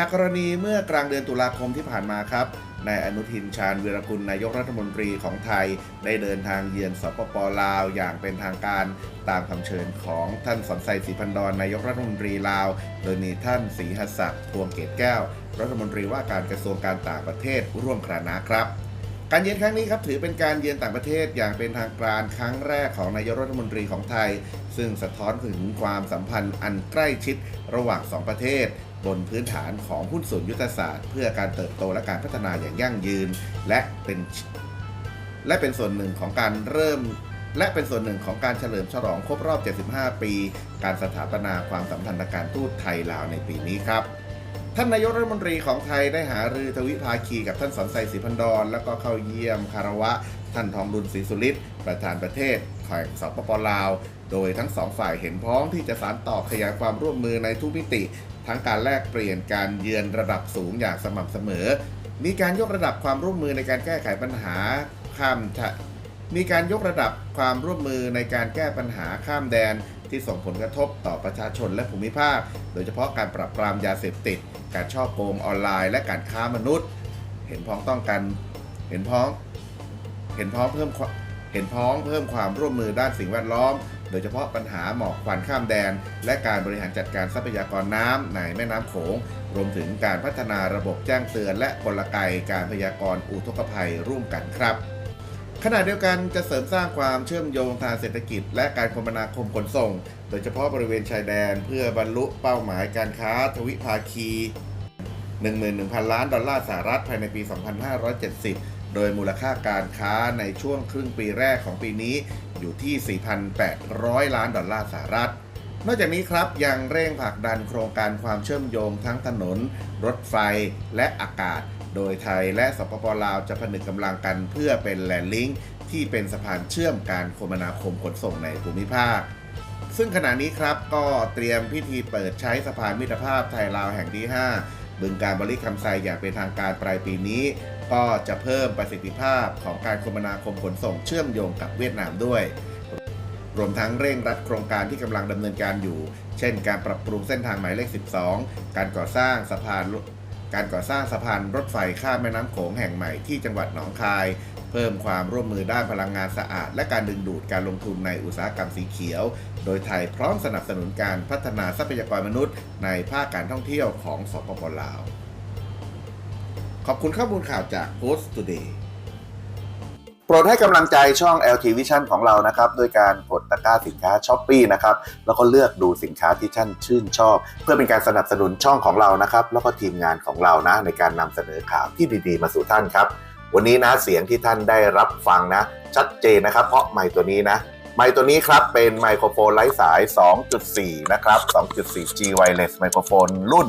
จากกรณีเมื่อกลางเดือนตุลาคมที่ผ่านมาครับ นายอนุทินชาญวีรกุลนายกรัฐมนตรีของไทย ได้เดินทางเยือนสปปลาวอย่างเป็นทางการตามคำเชิญของท่านสอนไซศรีพันดอนนายกรัฐมนตรีลาว โดยมีท่านศรีหัสศักดิ์พวงเกตแก้ว รัฐมนตรีว่าการกระทรวงการต่างประเทศร่วมคณะครับ การเยือนครั้งนี้ครับถือเป็นการเยือนต่างประเทศอย่างเป็นทางการครั้งแรกของนายกรัฐมนตรีของไทย ซึ่งสะท้อนถึงความสัมพันธ์อันใกล้ชิดระหว่างสองประเทศ บนพื้นฐานของหุ้นส่วนยุทธศาสตร์ เพื่อการเติบโตและการพัฒนาอย่างยั่งยืน และเป็นและเป็นส่วนหนึ่งของการเริ่ม และเป็นส่วนหนึ่งของการเฉลิมฉลองครบรอบ 75 ปี การสถาปนาความสัมพันธ์การทูตไทยลาวในปีนี้ครับ ท่านนายกรัฐมนตรีของไทยได้หารือทวิภาคีกับท่านสอนไซศรีพันดอนแล้วก็เข้าเยี่ยมคารวะ ท่านทองดุลศรีสุริตประธานประเทศแห่งสปปลาว โดยทั้งสองฝ่ายเห็นพ้องที่จะสานต่อขยายความร่วมมือในทุกมิติ ทั้งการแลกเปลี่ยนการเยือนระดับสูงอย่างสม่ำเสมอ มีการยกระดับความร่วมมือในการแก้ไขปัญหาข้ามชะ มีการยกระดับความร่วมมือในการแก้ปัญหาข้ามแดน ที่ส่งผลกระทบต่อประชาชนและภูมิภาค โดยเฉพาะการปราบปรามยาเสพติด การช่อโกงออนไลน์ และการค้ามนุษย์ เห็นพ้องต้องกันเห็นพ้อง เห็นพ้องเพิ่มเห็นพ้องเพิ่มความร่วมมือด้านสิ่งแวดล้อม โดยเฉพาะปัญหาหมอกควันข้ามแดน และการบริหารจัดการทรัพยากรน้ำในแม่น้ำโขง รวมถึงการพัฒนาระบบแจ้งเตือน และกลไกการพยากรณ์อุทกภัยร่วมกันครับ ขณะเดียวกันจะเสริมสร้างความเชื่อมโยงทางเศรษฐกิจ และการคมนาคมขนส่ง โดยเฉพาะบริเวณชายแดนเพื่อบรรลุเป้าหมายการค้าทวิภาคี 11,000 ล้านดอลลาร์สหรัฐภายในปี 2570 โดยมูลค่าการค้าในช่วงครึ่งปีแรกของปีนี้อยู่ที่ 4,800 ล้านดอลลาร์สหรัฐ นอกจากนี้ครับยังเร่งผลักดันโครงการความเชื่อมโยงทั้งถนน รถไฟและอากาศ โดยไทยและสปปลาวจะผนึกกำลังกันเพื่อเป็นแลนด์ลิงก์ที่เป็นสะพานเชื่อมการคมนาคมขนส่งในภูมิภาค ซึ่งขณะนี้ครับก็เตรียมพิธีเปิดใช้สะพานมิตรภาพไทยลาวแห่งที่ 5 บึงการบริคำไซอย่างเป็นทางการปลายปีนี้ ก็จะเพิ่มประสิทธิภาพของการคมนาคมขนส่งเชื่อมโยงกับเวียดนามด้วยรวมทั้งเร่งรัดโครงการที่กำลังดำเนินการอยู่ เช่น การปรับปรุงเส้นทางหมายเลข 12 การก่อสร้างสะพาน การก่อสร้างสะพานรถไฟข้ามแม่น้ำโขงแห่งใหม่ที่จังหวัดหนองคาย เพิ่มความร่วมมือด้านพลังงานสะอาด และการดึงดูดการลงทุนในอุตสาหกรรมสีเขียว โดยไทยพร้อมสนับสนุนการพัฒนาทรัพยากรมนุษย์ ในภาคการท่องเที่ยวของสปปลาว ขอบคุณข้อมูลข่าวจาก Post Today โปรดให้กำลังใจช่อง LT Vision ของเรานะครับด้วยการกดตะกร้าสินค้า s h อ p e e นะครับแล้วก็เลือกดูสินค้าที่ท่านชื่นชอบ เพื่อเป็นการสนับสนุนช่องของเรานะครับแล้วก็ทีมงานของเรานะในการนำเสนอข่าวที่ดีๆ มาสู่ท่านครับ วันนี้นะเสียงที่ท่านได้รับฟังนะ ชัดเจนนะครับ เพราะไมค์ตัวนี้นะไมค์ตัวนี้ครับเป็นไมโครโฟนไร้สาย 2.4 นะครับ 2.4G wireless ไมโครโฟนรุ่น